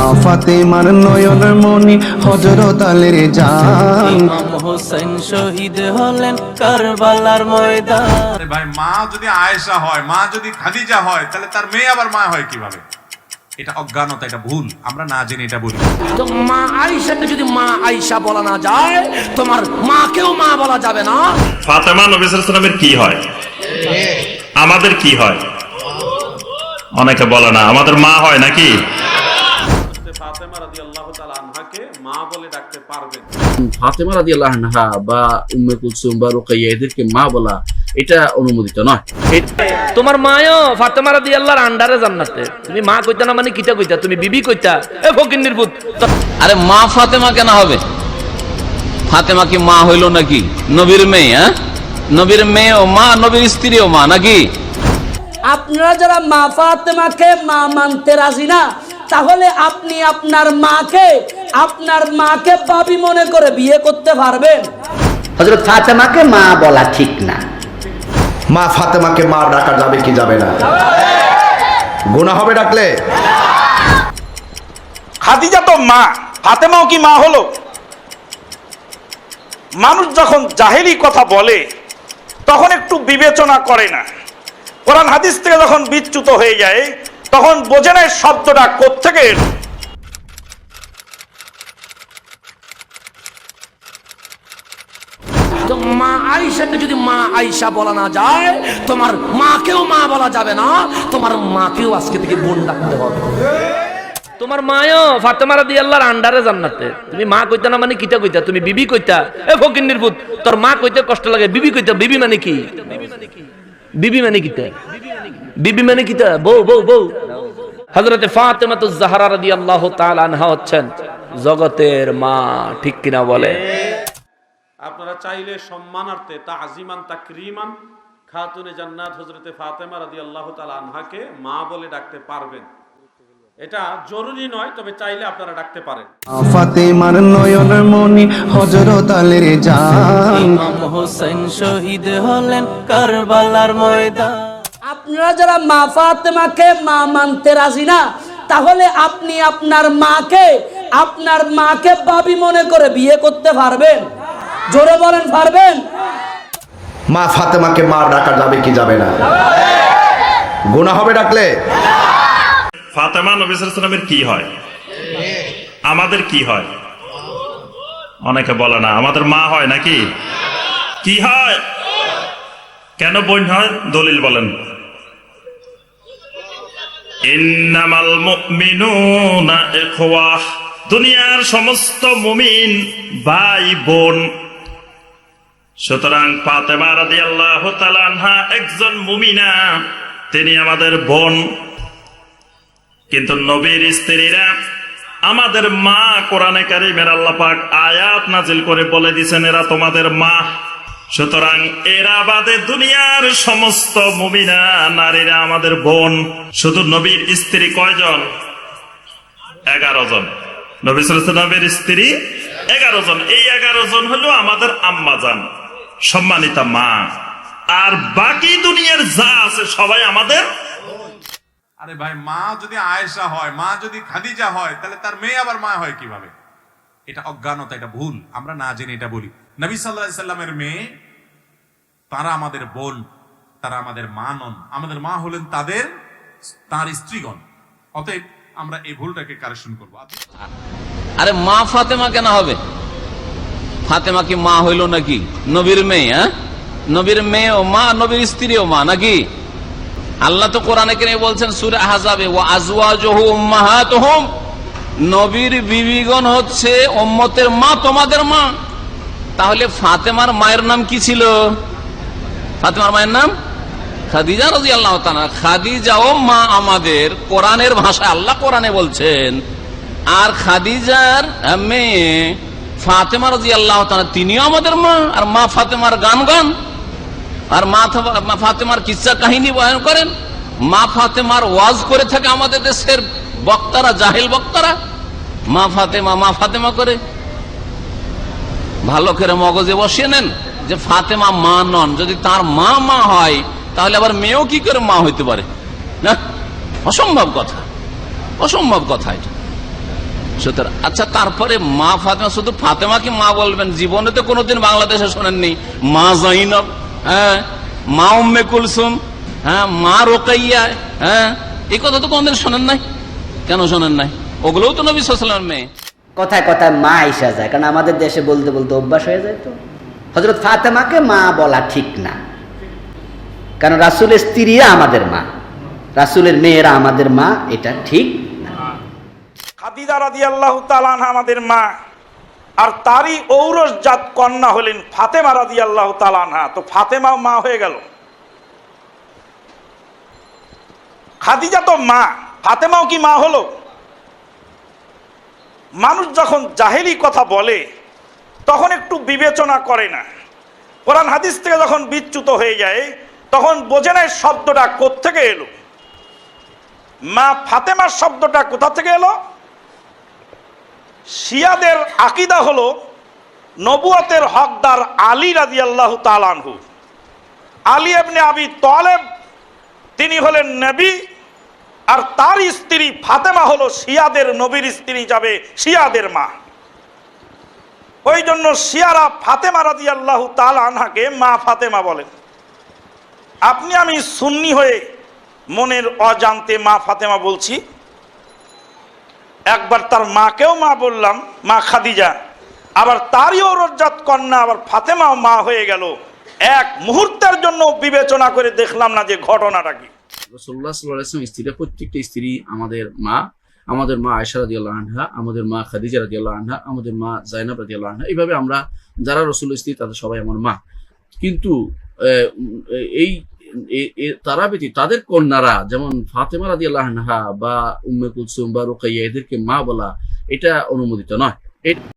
মা ফাতেমার নয়ন মনি হজরত আলের জান। হোসেন শহীদ হলেন কারবালার ময়দান। ভাই মা যদি আয়েশা হয় মা যদি খাদিজা হয় তাহলে তার মেয়ে আবার মা হয় কীভাবে? এটা অজ্ঞানতা এটা ভুল। আমরা না জেনে এটা বলি। তো মা আইসাকে যদি মা আইসা বলা না যায় তোমার মাকেও মা বলা যাবে না। ফাতেমা নবিসামের কি হয়? আমাদের কি হয়? অনেকে বলে না আমাদের মা হয় নাকি? ফাতেমা রাদিয়াল্লাহু তাআলা আনহাকে মা বলে ডাকতে পারবেন ফাতেমা রাজি আল্লাহ বা উম্মে কুলসুম বা রোকাইয়া এদেরকে মা বলা এটা অনুমোদিত নয়। তোমার মায়ও ফাতেমা আন্ডারে জান্নাতে। তুমি মা কইতা না মানে কিটা কইতা? তুমি বিবি কইতা? এ ফকির নির্বুত আরে মা ফাতেমা কেন হবে? ফাতেমা কি মা হইল নাকি? নবীর মেয়ে হ্যাঁ? নবীর মেয়ে ও মা নবীর স্ত্রীও মা নাকি? আপনারা যারা মা ফাতেমাকে মা মানতে রাজি না তাহলে আপনি আপনার মাকে আপনার মাকে বাবি মনে করে বিয়ে করতে পারবেন। হজরত ফাতেমাকে মা বলা ঠিক না। মা ফাতেমাকে মা ডাকা যাবে কি যাবে না? গুণা হবে ডাকলে? খাদিজা তো মা ফাতেমাও কি মা হলো? মানুষ যখন জাহেরি কথা বলে তখন একটু বিবেচনা করে না। কোরআন হাদিস থেকে যখন বিচ্যুত হয়ে যায় তখন বোঝে না শব্দটা এলো তো মা আইসাকে যদি মা আইসা বলা না যায় তোমার মাকেও মা বলা যাবে না তোমার মাকেও আজকে থেকে বোন ডাকতে হবে। তোমার মায়ও ফাতেমা রাদি আল্লাহর আন্ডারে জান্নাতে। তুমি মা কইতা না মানে কিটা কইতা? তুমি বিবি কইতা? এ ফকির নির্বুত তোর মা কইতে কষ্ট লাগে। বিবি কইতা বিবি মানে কি? বিবি মানে কিতা? বিবি মানে কিতা? বউ বউ বউ। হযরতে ফাতেমা তো জাহরা রাদিয়াল্লাহু তাআলা আনহা হচ্ছেন। জগতের মা ঠিক কিনা বলে? আপনারা চাইলে সম্মানার্থে তাজিমান তাকরিমান খাতুনে জান্নাত হজরতে ফাতেমা রাদিয়াল্লাহু তাআলা আনহাকে মা বলে ডাকতে পারবেন। এটা জরুরি নয় তবে চাইলে আপনারা ডাকতে পারেন। ফাতেমার নয়ন মনি হজরত আলের জান। ইমাম হোসেন শহীদ হলেন কারবালার ময়দান। আপনারা যারা মা ফাতেমাকে মা মানতে রাজি না তাহলে আপনি আপনার মাকে আপনার মাকে বাবি মনে করে বিয়ে করতে পারবেন। জোরে বলেন পারবেন? মা ফাতেমাকে মা ডাকা যাবে কি যাবে না? গুণা হবে ডাকলে? ফাতেমা নবিসামের কি হয়? আমাদের কি হয়? অনেকে বলে না আমাদের মা হয় নাকি? কি হয়? কেন বোন হয়? দলিল বলেন। দুনিয়ার সমস্ত মুমিন ভাই বোন। সুতরাং ফাতেমা রাদিয়াল্লাহু তাআলা আনহা একজন মুমিনা, তিনি আমাদের বোন। কিন্তু নবীর স্ত্রীরা আমাদের মা কোরআনে কারিমের আল্লাহ পাক আয়াত নাজিল করে বলে দিছেন, এরা তোমাদের মা। সুতরাং এরা বাদে দুনিয়ার সমস্ত মুমিনা, নারীরা আমাদের বোন। শুধু নবীর স্ত্রী কয়জন? এগারো জন। নবী সালামের স্ত্রী এগারো জন। এই এগারো জন হলো আমাদের আম্মা জান, সম্মানিতা মা। আর বাকি দুনিয়ার যা আছে সবাই আমাদের আরে ভাই, মা যদি আয়েশা হয়, মা যদি খাদিজা হয়, তাহলে তার মেয়ে আবার মা হয় কীভাবে? এটা অজ্ঞানতা, এটা ভুল। আমরা না জেনে এটা বলি। নবী সাল্লাহ সাল্লামের মেয়ে, তারা আমাদের বোন, তারা আমাদের মা নন। আমাদের মা হলেন তাদের তার স্ত্রীগণ। অতএব আমরা এই ভুলটাকে কারেকশন করব। আরে মা ফাতেমা কেন হবে? ফাতেমা কি মা হইল নাকি? নবীর মেয়ে হ্যাঁ? নবীর মেয়ে ও মা, নবীর স্ত্রীও মা নাকি? আল্লাহ তো কোরআনে কেন বলছেন, সুরে আহাজাবে ও আজওয়াজহু উম্মাহাতুহুম। নবীর বিবিগণ হচ্ছে উম্মতের মা, তোমাদের মা। তাহলে ফাতেমার মায়ের নাম কি ছিল? ফাতেমার মায়ের নাম খাদিজা রাজি আল্লাহ খাদিজাও মা আমাদের কোরআনের ভাষা আল্লাহ কোরআনে বলছেন, আর খাদিজার মেয়ে ফাতেমা রাজি আল্লাহ তিনিও আমাদের মা, আর মা ফাতেমার গান গান আর মা ফাতেমার কিচ্ছা কাহিনী বয়ান করেন, মা ফাতেমার ওয়াজ করে থাকে আমাদের দেশের বক্তারা, জাহিল বক্তারা। মা ফাতেমা মা ফাতেমা করে। ভালো করে মগজে বসিয়ে নেন যে ফাতেমা মা নন। যদি তার মা মা হয়, তাহলে আবার মেয়েও কি করে মা হইতে পারে? না, অসম্ভব কথা। অসম্ভব কথা এটা। সতেরো আচ্ছা তারপরে মা ফাতেমা, শুধু ফাতেমাকে মা বলবেন? জীবনে তো কোনোদিন বাংলাদেশে শোনেননি। মা জৈনব হ্যাঁ? মা উম্মে কুলসুম হ্যাঁ? মা রোকাইয়া হ্যাঁ? এই কথা তো কোনদিন শোনেন নাই। কেন শোনেন নাই? ওগুলোও তো নবী সাল্লামের মেয়ে। কথায় কথায় মা আইসা যায়, কারণ আমাদের দেশে বলতে বলতে অভ্যাস হয়ে যায় তো। হজরত ফাতেমাকে মা বলা ঠিক না। কারণ রাসুলের স্ত্রীরা আমাদের মা, রাসুলের মেয়েরা আমাদের মা, এটা ঠিক না। খাদিজা রাদি আল্লাহ তালান আমাদের মা, আর তারই ঔরস জাত কন্যা হলেন ফাতেমা রাদি আল্লাহ তালানহা তো ফাতেমা মা হয়ে গেল। খাদিজা তো মা, ফাতেমাও কি মা হলো? মানুষ যখন জাহেলি কথা বলে, তখন একটু বিবেচনা করে না। কোরআন হাদিস থেকে যখন বিচ্যুত হয়ে যায়, তখন বোঝে না শব্দটা কোত্থেকে এলো। মা ফাতেমার শব্দটা কোথা থেকে এলো? শিয়াদের আকিদা হলো নবুয়তের হকদার আলী রাজি আল্লাহ তালানহু আলী এবনে আবি তলেব, তিনি হলেন নবী আর তার স্ত্রী ফাতেমা হলো শিয়াদের নবীর স্ত্রী যাবে শিয়াদের মা। ওই জন্য শিয়ারা ফাতেমা রাজি আল্লাহ তালানহাকে মা ফাতেমা বলেন আপনি আমি সুন্নি হয়ে মনের অজান্তে মা ফাতেমা বলছি। একবার তার মাকেও মা বললাম, মা খাদিজা, আবার তারই রজ্জাত কন্যা, আবার ফাতেমাও মা হয়ে গেল। এক মুহূর্তের জন্য বিবেচনা করে দেখলাম না যে ঘটনাটা কি। রসল্লাহ স্ত্রীরা, প্রত্যেকটা স্ত্রী আমাদের মা আমাদের মা আয়সা আল্লাহ আনহা, আমাদের মা খাদিজা আল্লাহ আনহা, আমাদের মা জাইনাব আল্লাহ আনহা, এইভাবে আমরা যারা রসুল স্ত্রী, তাদের সবাই আমার মা। কিন্তু এই তারা ব্যতীত তাদের কন্যারা, যেমন ফাতেমা আল্লাহ আনহা বা উম্মে কুলসুম বা রোকাইয়া, এদেরকে মা বলা এটা অনুমোদিত নয়।